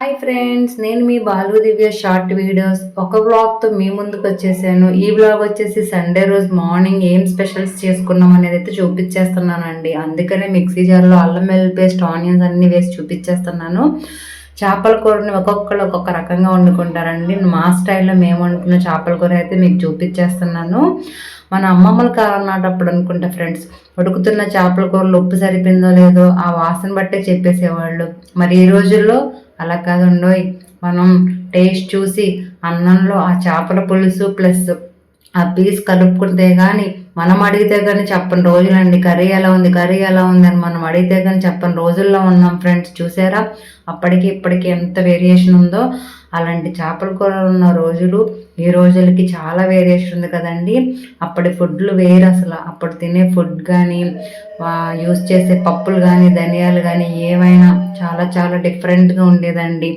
Hi friends నేను మీ Balu Divya short videos ఒక బ్లాగ్తో మీ ముందుకు వచ్చేసాను. ఈ బ్లాగ్ వచ్చేసి సండే రోజు మార్నింగ్ ఏం స్పెషల్స్ చేసుకున్నాం అనేది అయితే చూపించేస్తున్నానండి. అందుకనే మిక్సీ జార్లో అల్లం వెల్లుల్లి పేస్ట్ ఆనియన్స్ అన్ని వేసి చూపించేస్తున్నాను. చేపల కూరని ఒక్కొక్కరు ఒక్కొక్క రకంగా వండుకుంటారండి. మా స్టైల్లో మేము వండుకున్న చేపల కూర అయితే మీకు చూపించేస్తున్నాను. మన అమ్మమ్మల కాలం నాటప్పుడు అనుకుంటా ఫ్రెండ్స్ ఉడుకుతున్న చేపల కూరలు ఉప్పు సరిపోయిందో లేదో ఆ వాసన బట్టే చెప్పేసేవాళ్ళు. మరి ఈ రోజుల్లో అలా కాదుండోయ్. మనం టేస్ట్ చూసి అన్నంలో ఆ చేపల పులుసు ప్లస్ ఆ పీస్ కలుపుకుంటే కానీ మనం అడిగితే కానీ చెప్పని రోజులండి. కర్రీ ఎలా ఉంది? కర్రీ ఎలా ఉంది అని మనం అడిగితే కానీ చెప్పని రోజుల్లో ఉన్నాం ఫ్రెండ్స్. చూసారా? అప్పటికి ఇప్పటికి ఎంత వేరియేషన్ ఉందో. అలాంటి చేపల కూర ఉన్న రోజులు ఈ రోజులకి చాలా వేరియేషన్ ఉంది కదండి. అప్పటి ఫుడ్లు వేరు అసలు. అప్పుడు తినే ఫుడ్ కానీ యూస్ చేసే పప్పులు కానీ ధనియాలు కానీ ఏవైనా చాలా చాలా డిఫరెంట్గా ఉండేదండి.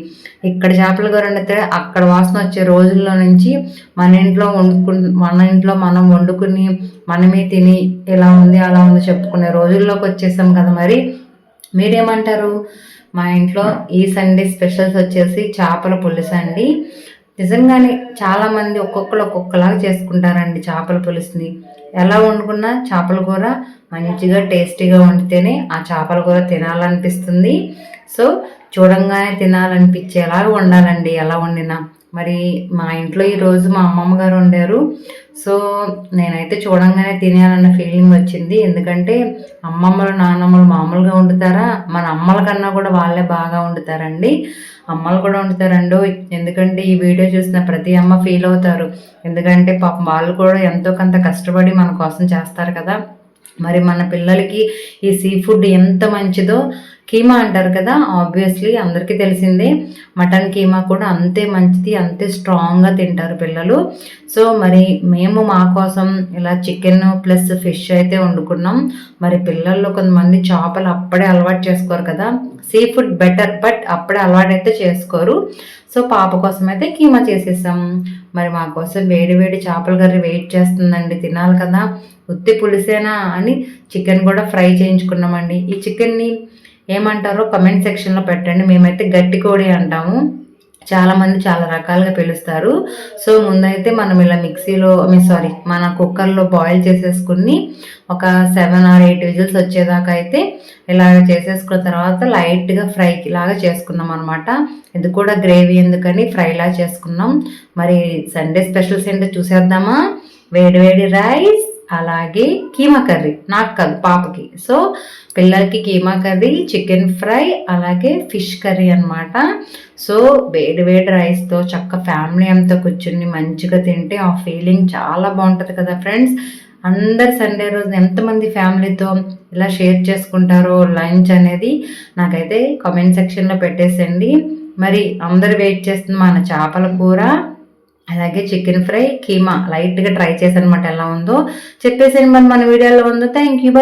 ఇక్కడ చేపల కూర వండితే అక్కడ వాసన వచ్చే రోజుల్లో నుంచి మన ఇంట్లో వండుకు మన ఇంట్లో మనం వండుకుని మనమే తిని ఎలా ఉంది అలా ఉంది చెప్పుకునే రోజుల్లోకి వచ్చేసాం కదా మరి. మీరేమంటారు? మా ఇంట్లో ఈ సండే స్పెషల్స్ వచ్చేసి చేపల పులుసు అండి నిజంగానే చాలామంది ఒక్కొక్కరు ఒక్కొక్కలాగా చేసుకుంటారండి చేపల పులుసుని. ఎలా వండుకున్నా చేపల కూర మంచిగా టేస్టీగా వండితేనే ఆ చేపల కూర తినాలనిపిస్తుంది. సో చూడంగానే తినాలనిపించేలాగా వండాలండి ఎలా వండినా. మరి మా ఇంట్లో ఈరోజు మా అమ్మమ్మ గారు వండారు. సో నేనైతే చూడంగానే తినేయాలన్న ఫీలింగ్ వచ్చింది. ఎందుకంటే అమ్మమ్మలు నాన్నమ్మలు మామూలుగా వండుతారా మన అమ్మల కన్నా కూడా వాళ్ళే బాగా వండుతారండి. అమ్మలు కూడా వండుతారండు ఎందుకంటే ఈ వీడియో చూసిన ప్రతి అమ్మ ఫీల్ అవుతారు. ఎందుకంటే పాపం వాళ్ళు కూడా ఎంతో కొంత కష్టపడి మన కోసం చేస్తారు కదా. మరి మన పిల్లలకి ఈ సీ ఫుడ్ ఎంత మంచిదో కీమా అంటారు కదా ఆబ్వియస్లీ అందరికీ తెలిసిందే. మటన్ కీమా కూడా అంతే మంచిది అంతే స్ట్రాంగ్గా తింటారు పిల్లలు. సో మరి మేము మా కోసం ఇలా చికెన్ ప్లస్ ఫిష్ అయితే వండుకున్నాం. మరి పిల్లల్లో కొంతమంది చేపలు అప్పుడే అలవాటు చేసుకోరు కదా. సీ ఫుడ్ బెటర్ బట్ అప్పుడే అలవాటు అయితే చేసుకోరు. సో పాప కోసం అయితే కీమా చేసేసాం. మరి మా కోసం వేడి వేడి చేపల కర్రీ వెయిట్ చేస్తుందండి తినాలి కదా. ఉత్తి పులిసేనా అని చికెన్ కూడా ఫ్రై చేయించుకున్నామండి. ఈ చికెన్ని ఏమంటారో కమెంట్ సెక్షన్లో పెట్టండి. మేమైతే గట్టి కోడి అంటాము. చాలామంది చాలా రకాలుగా పిలుస్తారు. సో ముందైతే మనం ఇలా మిక్సీలో మీ సారీ మన కుక్కర్లో బాయిల్ చేసేసుకుని ఒక సెవెన్ ఆర్ ఎయిట్ విజిల్స్ వచ్చేదాకా అయితే ఇలాగ చేసేసుకున్న తర్వాత లైట్గా ఫ్రై లాగా చేసుకున్నాం అనమాట ఇది కూడా గ్రేవీ ఎందుకని ఫ్రైలా చేసుకున్నాం. మరి సండే స్పెషల్స్ ఏంటో చూసేద్దామా? వేడి వేడి రైస్ అలాగే కీమా కర్రీ నాకు కాదు పాపకి. సో పిల్లలకి కీమా కర్రీ చికెన్ ఫ్రై అలాగే ఫిష్ కర్రీ అనమాట సో వేడి వేడి రైస్తో చక్క ఫ్యామిలీ అంతా కూర్చుని మంచిగా తింటే ఆ ఫీలింగ్ చాలా బాగుంటుంది కదా ఫ్రెండ్స్. అందరు సండే రోజు ఎంతమంది ఫ్యామిలీతో ఇలా షేర్ చేసుకుంటారో లంచ్ అనేది నాకైతే కామెంట్ సెక్షన్లో పెట్టేసండి మరి అందరు వెయిట్ చేస్తుంది మన చేపల కూర. అలాగే చికెన్ ఫ్రై కీమా. లైట్గా ట్రై చేశాను అనమాట ఎలా ఉందో చెప్పేసి మరి మన వీడియోలో. ఉందో థ్యాంక్ యూ